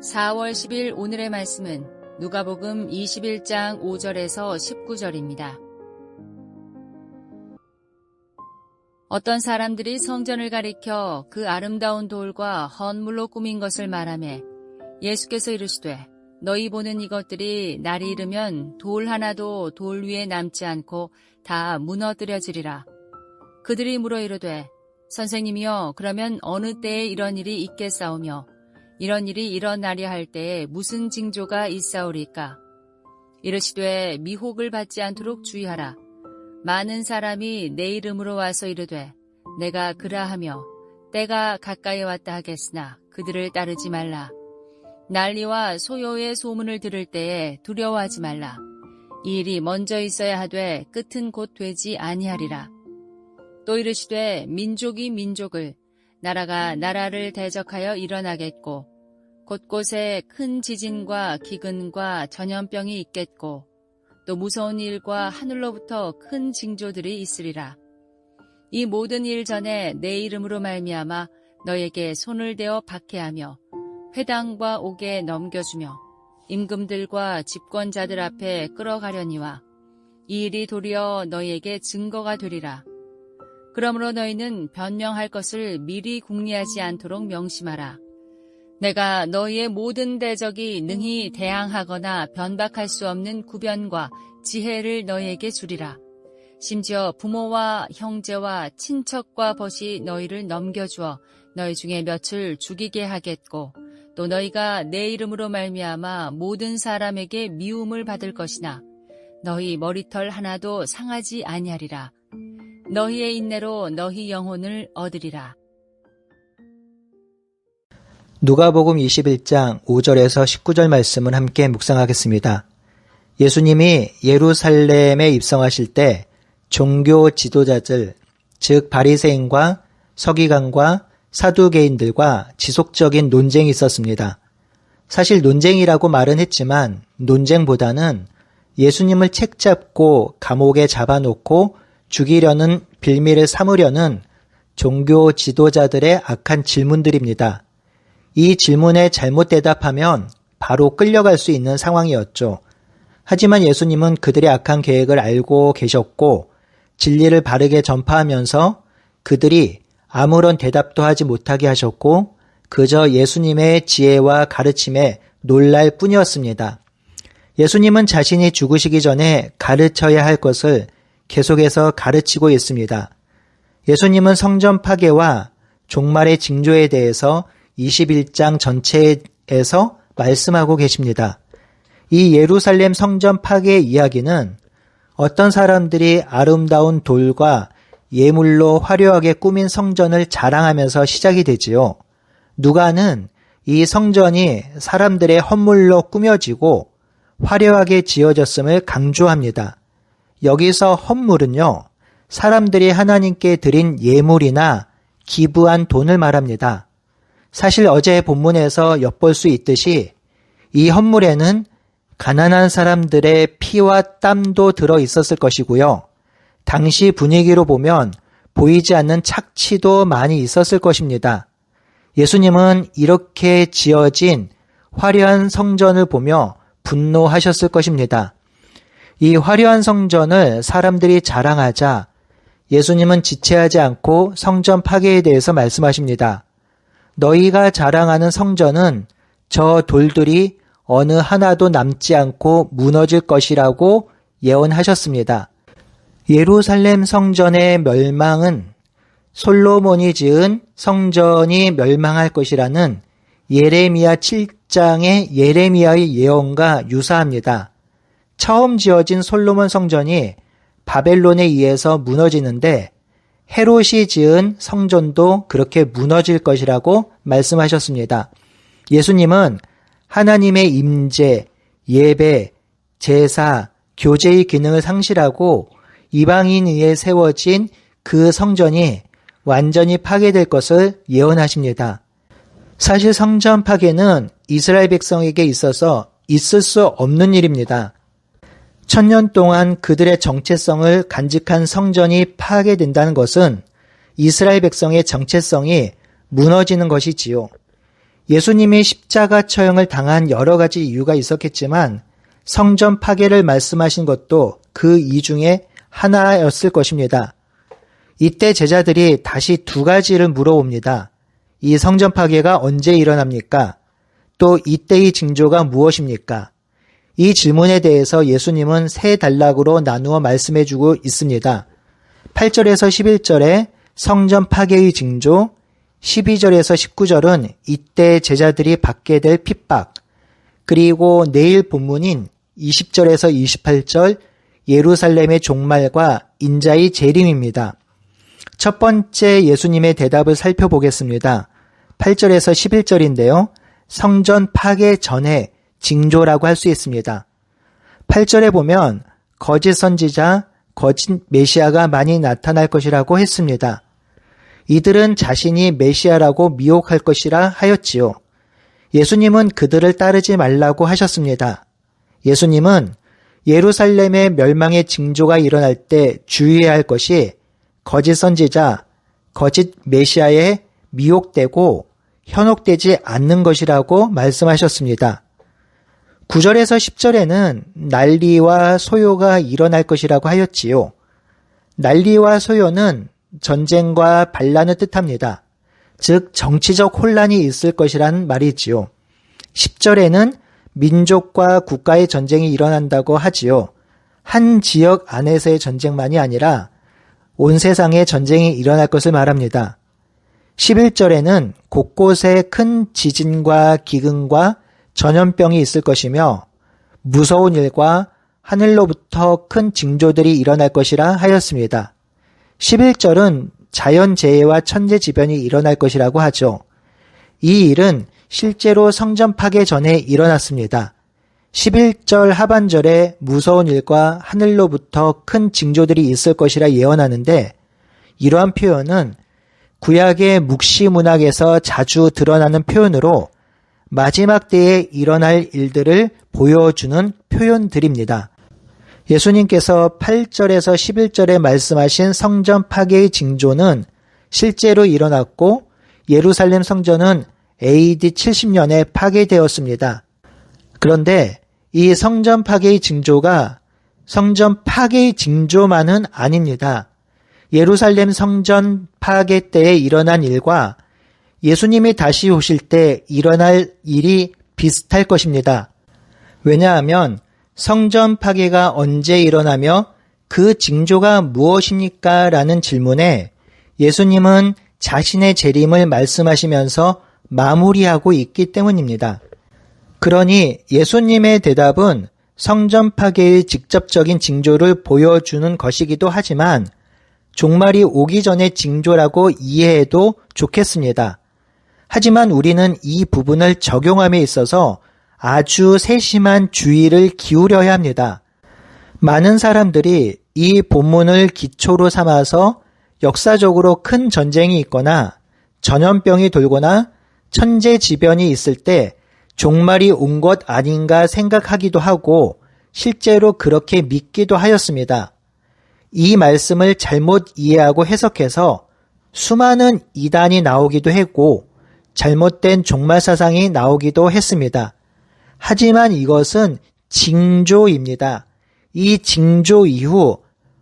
4월 10일 오늘의 말씀은 누가복음 21장 5절에서 19절입니다. 어떤 사람들이 성전을 가리켜 그 아름다운 돌과 헌물로 꾸민 것을 말하매 예수께서 이르시되 너희 보는 이것들이 날이 이르면 돌 하나도 돌 위에 남지 않고 다 무너뜨려지리라. 그들이 물어 이르되 선생님이여 그러면 어느 때에 이런 일이 있겠사오며 이런 일이 일어나려 할 때에 무슨 징조가 있사오리까? 이르시되 미혹을 받지 않도록 주의하라. 많은 사람이 내 이름으로 와서 이르되 내가 그라 하며 때가 가까이 왔다 하겠으나 그들을 따르지 말라. 난리와 소요의 소문을 들을 때에 두려워하지 말라. 이 일이 먼저 있어야 하되 끝은 곧 되지 아니하리라. 또 이르시되 민족이 민족을 나라가 나라를 대적하여 일어나겠고 곳곳에 큰 지진과 기근과 전염병이 있겠고 또 무서운 일과 하늘로부터 큰 징조들이 있으리라. 이 모든 일 전에 내 이름으로 말미암아 너에게 손을 대어 박해하며 회당과 옥에 넘겨주며 임금들과 집권자들 앞에 끌어가려니와 이 일이 도리어 너희에게 증거가 되리라. 그러므로 너희는 변명할 것을 미리 궁리하지 않도록 명심하라. 내가 너희의 모든 대적이 능히 대항하거나 변박할 수 없는 구변과 지혜를 너희에게 주리라. 심지어 부모와 형제와 친척과 벗이 너희를 넘겨주어 너희 중에 몇을 죽이게 하겠고 또 너희가 내 이름으로 말미암아 모든 사람에게 미움을 받을 것이나 너희 머리털 하나도 상하지 아니하리라. 너희의 인내로 너희 영혼을 얻으리라. 누가복음 21장 5절에서 19절 말씀을 함께 묵상하겠습니다. 예수님이 예루살렘에 입성하실 때 종교 지도자들, 즉 바리새인과 서기관과 사두개인들과 지속적인 논쟁이 있었습니다. 사실 논쟁이라고 말은 했지만 논쟁보다는 예수님을 책잡고 감옥에 잡아놓고 죽이려는 빌미를 삼으려는 종교 지도자들의 악한 질문들입니다. 이 질문에 잘못 대답하면 바로 끌려갈 수 있는 상황이었죠. 하지만 예수님은 그들의 악한 계획을 알고 계셨고 진리를 바르게 전파하면서 그들이 아무런 대답도 하지 못하게 하셨고 그저 예수님의 지혜와 가르침에 놀랄 뿐이었습니다. 예수님은 자신이 죽으시기 전에 가르쳐야 할 것을 계속해서 가르치고 있습니다. 예수님은 성전 파괴와 종말의 징조에 대해서 21장 전체에서 말씀하고 계십니다. 이 예루살렘 성전 파괴 이야기는 어떤 사람들이 아름다운 돌과 예물로 화려하게 꾸민 성전을 자랑하면서 시작이 되지요. 누가는 이 성전이 사람들의 헌물로 꾸며지고 화려하게 지어졌음을 강조합니다. 여기서 헌물은요, 사람들이 하나님께 드린 예물이나 기부한 돈을 말합니다. 사실 어제 본문에서 엿볼 수 있듯이 이 헌물에는 가난한 사람들의 피와 땀도 들어 있었을 것이고요. 당시 분위기로 보면 보이지 않는 착취도 많이 있었을 것입니다. 예수님은 이렇게 지어진 화려한 성전을 보며 분노하셨을 것입니다. 이 화려한 성전을 사람들이 자랑하자 예수님은 지체하지 않고 성전 파괴에 대해서 말씀하십니다. 너희가 자랑하는 성전은 저 돌들이 어느 하나도 남지 않고 무너질 것이라고 예언하셨습니다. 예루살렘 성전의 멸망은 솔로몬이 지은 성전이 멸망할 것이라는 예레미야 7장의 예레미야의 예언과 유사합니다. 처음 지어진 솔로몬 성전이 바벨론에 의해서 무너지는데 헤롯이 지은 성전도 그렇게 무너질 것이라고 말씀하셨습니다. 예수님은 하나님의 임재, 예배, 제사, 교제의 기능을 상실하고 이방인에 세워진 그 성전이 완전히 파괴될 것을 예언하십니다. 사실 성전 파괴는 이스라엘 백성에게 있어서 있을 수 없는 일입니다. 천년 동안 그들의 정체성을 간직한 성전이 파괴된다는 것은 이스라엘 백성의 정체성이 무너지는 것이지요. 예수님이 십자가 처형을 당한 여러 가지 이유가 있었겠지만 성전 파괴를 말씀하신 것도 그 이 중에 하나였을 것입니다. 이때 제자들이 다시 두 가지를 물어봅니다. 이 성전 파괴가 언제 일어납니까? 또 이때의 징조가 무엇입니까? 이 질문에 대해서 예수님은 세 단락으로 나누어 말씀해 주고 있습니다. 8절에서 11절에 성전 파괴의 징조, 12절에서 19절은 이때 제자들이 받게 될 핍박, 그리고 내일 본문인 20절에서 28절 예루살렘의 종말과 인자의 재림입니다. 첫 번째 예수님의 대답을 살펴보겠습니다. 8절에서 11절인데요. 성전 파괴 전에 징조라고 할 수 있습니다. 8절에 보면 거짓 선지자, 거짓 메시아가 많이 나타날 것이라고 했습니다. 이들은 자신이 메시아라고 미혹할 것이라 하였지요. 예수님은 그들을 따르지 말라고 하셨습니다. 예수님은 예루살렘의 멸망의 징조가 일어날 때 주의해야 할 것이 거짓 선지자, 거짓 메시아에 미혹되고 현혹되지 않는 것이라고 말씀하셨습니다. 9절에서 10절에는 난리와 소요가 일어날 것이라고 하였지요. 난리와 소요는 전쟁과 반란을 뜻합니다. 즉 정치적 혼란이 있을 것이란 말이지요. 10절에는 민족과 국가의 전쟁이 일어난다고 하지요. 한 지역 안에서의 전쟁만이 아니라 온 세상에 전쟁이 일어날 것을 말합니다. 11절에는 곳곳에 큰 지진과 기근과 전염병이 있을 것이며 무서운 일과 하늘로부터 큰 징조들이 일어날 것이라 하였습니다. 11절은 자연재해와 천재지변이 일어날 것이라고 하죠. 이 일은 실제로 성전 파괴 전에 일어났습니다. 11절 하반절에 무서운 일과 하늘로부터 큰 징조들이 있을 것이라 예언하는데 이러한 표현은 구약의 묵시 문학에서 자주 드러나는 표현으로 마지막 때에 일어날 일들을 보여주는 표현들입니다. 예수님께서 8절에서 11절에 말씀하신 성전 파괴의 징조는 실제로 일어났고 예루살렘 성전은 AD 70년에 파괴되었습니다. 그런데 이 성전 파괴의 징조가 성전 파괴의 징조만은 아닙니다. 예루살렘 성전 파괴 때에 일어난 일과 예수님이 다시 오실 때 일어날 일이 비슷할 것입니다. 왜냐하면 성전 파괴가 언제 일어나며 그 징조가 무엇입니까? 라는 질문에 예수님은 자신의 재림을 말씀하시면서 마무리하고 있기 때문입니다. 그러니 예수님의 대답은 성전 파괴의 직접적인 징조를 보여주는 것이기도 하지만 종말이 오기 전의 징조라고 이해해도 좋겠습니다. 하지만 우리는 이 부분을 적용함에 있어서 아주 세심한 주의를 기울여야 합니다. 많은 사람들이 이 본문을 기초로 삼아서 역사적으로 큰 전쟁이 있거나 전염병이 돌거나 천재지변이 있을 때 종말이 온 것 아닌가 생각하기도 하고 실제로 그렇게 믿기도 하였습니다. 이 말씀을 잘못 이해하고 해석해서 수많은 이단이 나오기도 했고 잘못된 종말 사상이 나오기도 했습니다. 하지만 이것은 징조입니다. 이 징조 이후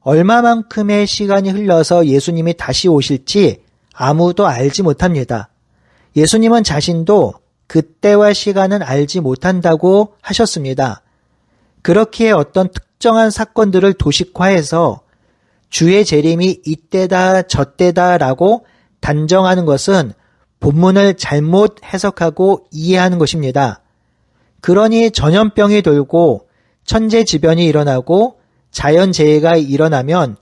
얼마만큼의 시간이 흘러서 예수님이 다시 오실지 아무도 알지 못합니다. 예수님은 자신도 그때와 시간은 알지 못한다고 하셨습니다. 그렇게 어떤 특정한 사건들을 도식화해서 주의 재림이 이때다 저때다라고 단정하는 것은 본문을 잘못 해석하고 이해하는 것입니다. 그러니 전염병이 돌고 천재지변이 일어나고 자연재해가 일어나면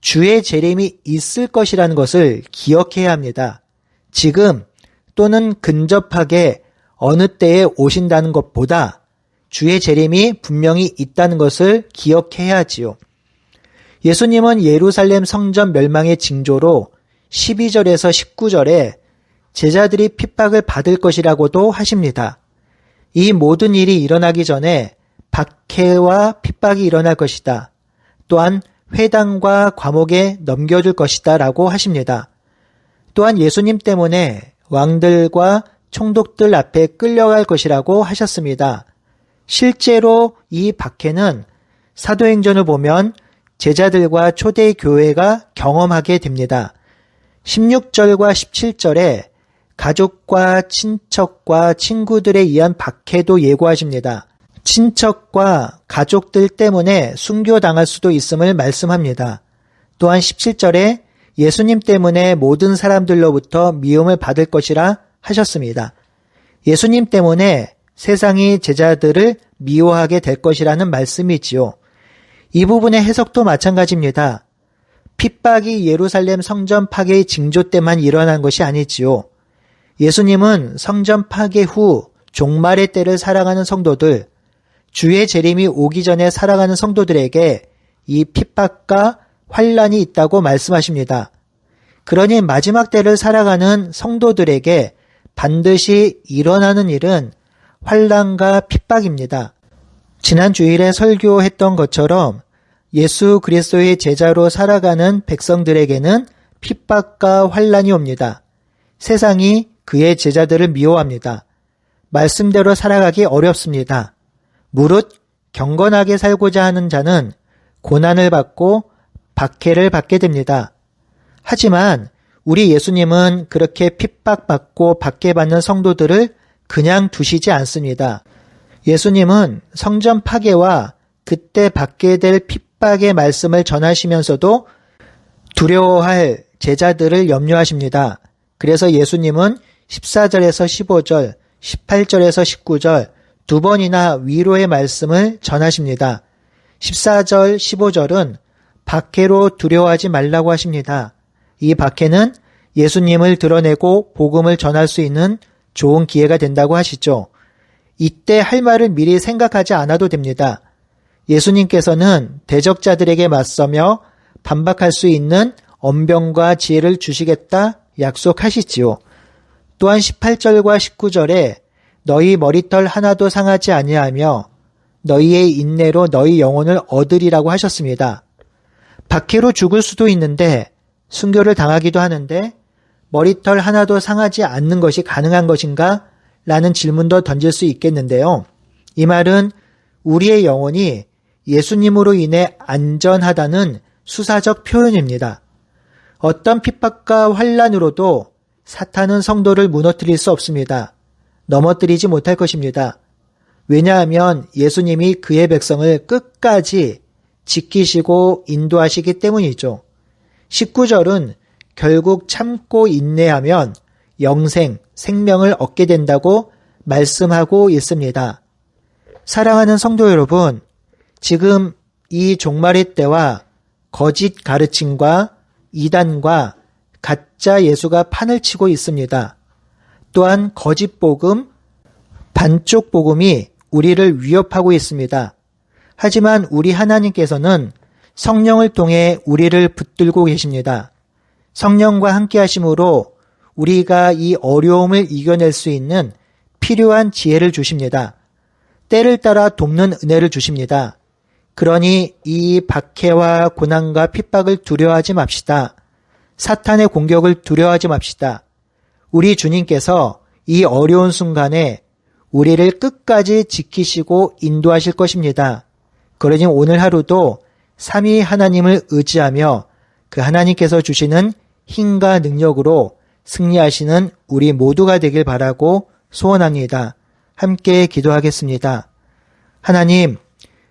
주의 재림이 있을 것이라는 것을 기억해야 합니다. 지금 또는 근접하게 어느 때에 오신다는 것보다 주의 재림이 분명히 있다는 것을 기억해야 하지요. 예수님은 예루살렘 성전 멸망의 징조로 12절에서 19절에 제자들이 핍박을 받을 것이라고도 하십니다. 이 모든 일이 일어나기 전에 박해와 핍박이 일어날 것이다. 또한 회당과 과목에 넘겨줄 것이다 라고 하십니다. 또한 예수님 때문에 왕들과 총독들 앞에 끌려갈 것이라고 하셨습니다. 실제로 이 박해는 사도행전을 보면 제자들과 초대 교회가 경험하게 됩니다. 16절과 17절에 가족과 친척과 친구들에 의한 박해도 예고하십니다. 친척과 가족들 때문에 순교당할 수도 있음을 말씀합니다. 또한 17절에 예수님 때문에 모든 사람들로부터 미움을 받을 것이라 하셨습니다. 예수님 때문에 세상이 제자들을 미워하게 될 것이라는 말씀이지요. 이 부분의 해석도 마찬가지입니다. 핍박이 예루살렘 성전 파괴의 징조 때만 일어난 것이 아니지요. 예수님은 성전 파괴 후 종말의 때를 살아가는 성도들, 주의 재림이 오기 전에 살아가는 성도들에게 이 핍박과 환란이 있다고 말씀하십니다. 그러니 마지막 때를 살아가는 성도들에게 반드시 일어나는 일은 환란과 핍박입니다. 지난 주일에 설교했던 것처럼 예수 그리스도의 제자로 살아가는 백성들에게는 핍박과 환란이 옵니다. 세상이 그의 제자들을 미워합니다. 말씀대로 살아가기 어렵습니다. 무릇 경건하게 살고자 하는 자는 고난을 받고 박해를 받게 됩니다. 하지만 우리 예수님은 그렇게 핍박받고 박해받는 성도들을 그냥 두시지 않습니다. 예수님은 성전 파괴와 그때 받게 될 핍박의 말씀을 전하시면서도 두려워할 제자들을 염려하십니다. 그래서 예수님은 14절에서 15절, 18절에서 19절 두 번이나 위로의 말씀을 전하십니다. 14절, 15절은 박해로 두려워하지 말라고 하십니다. 이 박해는 예수님을 드러내고 복음을 전할 수 있는 좋은 기회가 된다고 하시죠. 이때 할 말을 미리 생각하지 않아도 됩니다. 예수님께서는 대적자들에게 맞서며 반박할 수 있는 언병과 지혜를 주시겠다 약속하시지요. 또한 18절과 19절에 너희 머리털 하나도 상하지 아니하며 너희의 인내로 너희 영혼을 얻으리라고 하셨습니다. 박해로 죽을 수도 있는데 순교를 당하기도 하는데 머리털 하나도 상하지 않는 것이 가능한 것인가? 라는 질문도 던질 수 있겠는데요. 이 말은 우리의 영혼이 예수님으로 인해 안전하다는 수사적 표현입니다. 어떤 핍박과 환란으로도 사탄은 성도를 무너뜨릴 수 없습니다. 넘어뜨리지 못할 것입니다. 왜냐하면 예수님이 그의 백성을 끝까지 지키시고 인도하시기 때문이죠. 19절은 결국 참고 인내하면 영생, 생명을 얻게 된다고 말씀하고 있습니다. 사랑하는 성도 여러분, 지금 이 종말의 때와 거짓 가르침과 이단과 가짜 예수가 판을 치고 있습니다. 또한 거짓 복음, 반쪽 복음이 우리를 위협하고 있습니다. 하지만 우리 하나님께서는 성령을 통해 우리를 붙들고 계십니다. 성령과 함께 하심으로 우리가 이 어려움을 이겨낼 수 있는 필요한 지혜를 주십니다. 때를 따라 돕는 은혜를 주십니다. 그러니 이 박해와 고난과 핍박을 두려워하지 맙시다. 사탄의 공격을 두려워하지 맙시다. 우리 주님께서 이 어려운 순간에 우리를 끝까지 지키시고 인도하실 것입니다. 그러니 오늘 하루도 삼위 하나님을 의지하며 그 하나님께서 주시는 힘과 능력으로 승리하시는 우리 모두가 되길 바라고 소원합니다. 함께 기도하겠습니다. 하나님,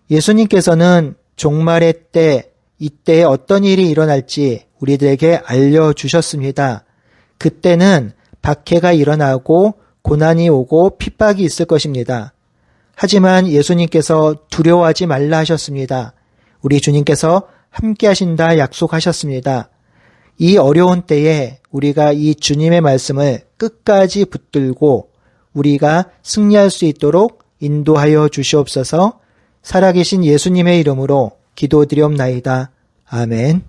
예수님께서는 종말의 때, 이때 어떤 일이 일어날지 우리들에게 알려주셨습니다. 그때는 박해가 일어나고 고난이 오고 핍박이 있을 것입니다. 하지만 예수님께서 두려워하지 말라 하셨습니다. 우리 주님께서 함께 하신다 약속하셨습니다. 이 어려운 때에 우리가 이 주님의 말씀을 끝까지 붙들고 우리가 승리할 수 있도록 인도하여 주시옵소서 살아계신 예수님의 이름으로 기도드리옵나이다. 아멘.